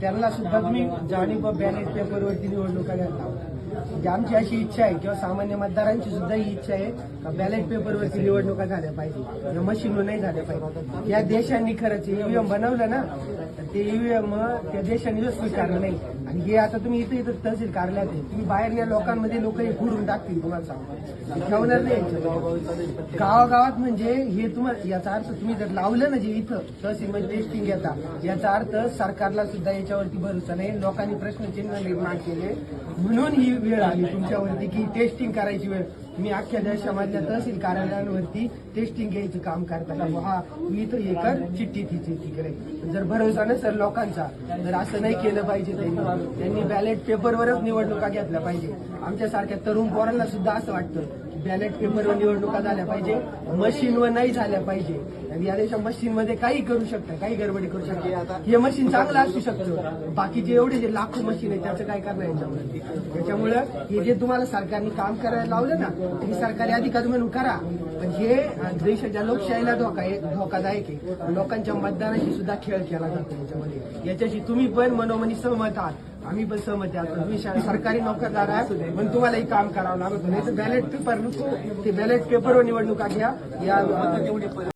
त्यांना सुद्धा तुम्ही जाणीव बॅनेज पेपरवरती निवडणुका घ्यायला म्हणजे आमची अशी इच्छा आहे किंवा सामान्य मतदारांची सुद्धा ही इच्छा आहे का बॅलेट पेपरवरती निवडणुका झाल्या पाहिजे या मशीनवर नाही झाल्या पाहिजे. या देशांनी खरंच ईव्हीएम बनवलं ना तर ते ईव्हीएम त्या देशांनी स्वीकारलं नाही. आणि हे आता तुम्ही इथं इथं तहसील कार्यालयात आहे तुम्ही बाहेर या लोकांमध्ये लोक हे घुरून टाकतील तुम्हाला सांगतो. ठेवणार नाही गावागावात म्हणजे हे तुम्हाला याचा अर्थ तुम्ही जर लावलं ना जे इथं तहसीलमध्ये म्हणजे टेस्टिंग घेता याचा अर्थ सरकारला सुद्धा याच्यावरती भरोसा नाही लोकांनी प्रश्नचिन्ह निर्माण केले. म्हणून ही वेळ आली तुमच्यावरती की टेस्टिंग करायची वेळ. मी अख्ख्या देशामधल्या तहसील कार्यालयांवरती टेस्टिंग घ्यायचं काम करताना हा मी तर हे कर चिठ्ठी ती चिठ्ठी करे जर भरोसा नसेल लोकांचा तर असं नाही केलं पाहिजे त्यांनी. त्यांनी बॅलेट पेपरवरच निवडणुका घेतल्या पाहिजे. आमच्यासारख्या तरुण पोरांना सुद्धा असं वाटतं बॅलेट पेपरवर निवडणुका झाल्या पाहिजे मशीनवर नाही झाल्या पाहिजे. आणि या देशा मशीनमध्ये काही करू शकतं काही गडबडी करू शकते. हे मशीन चांगलं असू शकतं. बाकीचे एवढे जे लाखो मशीन आहे त्याचं काय करणार याच्यामध्ये त्याच्यामुळं हे जे तुम्हाला सरकारने काम करायला लावलं ना हे सरकारी अधिकारी म्हणून करा. पण हे देशाच्या लोकशाहीला धोका धोकादायक आहे. लोकांच्या मतदानाशी सुद्धा खेळ केला जातो याच्यामध्ये. याच्याशी तुम्ही पण मनोमनी सहमत आहात. आम्ही पण सहमत आहात. तुम्ही सरकारी नोकरदार आहात. पण तुम्हाला एक काम करावं लागत. नाही तर बॅलेट पेपर नको. ते बॅलेट पेपरवर निवडणुका घ्या या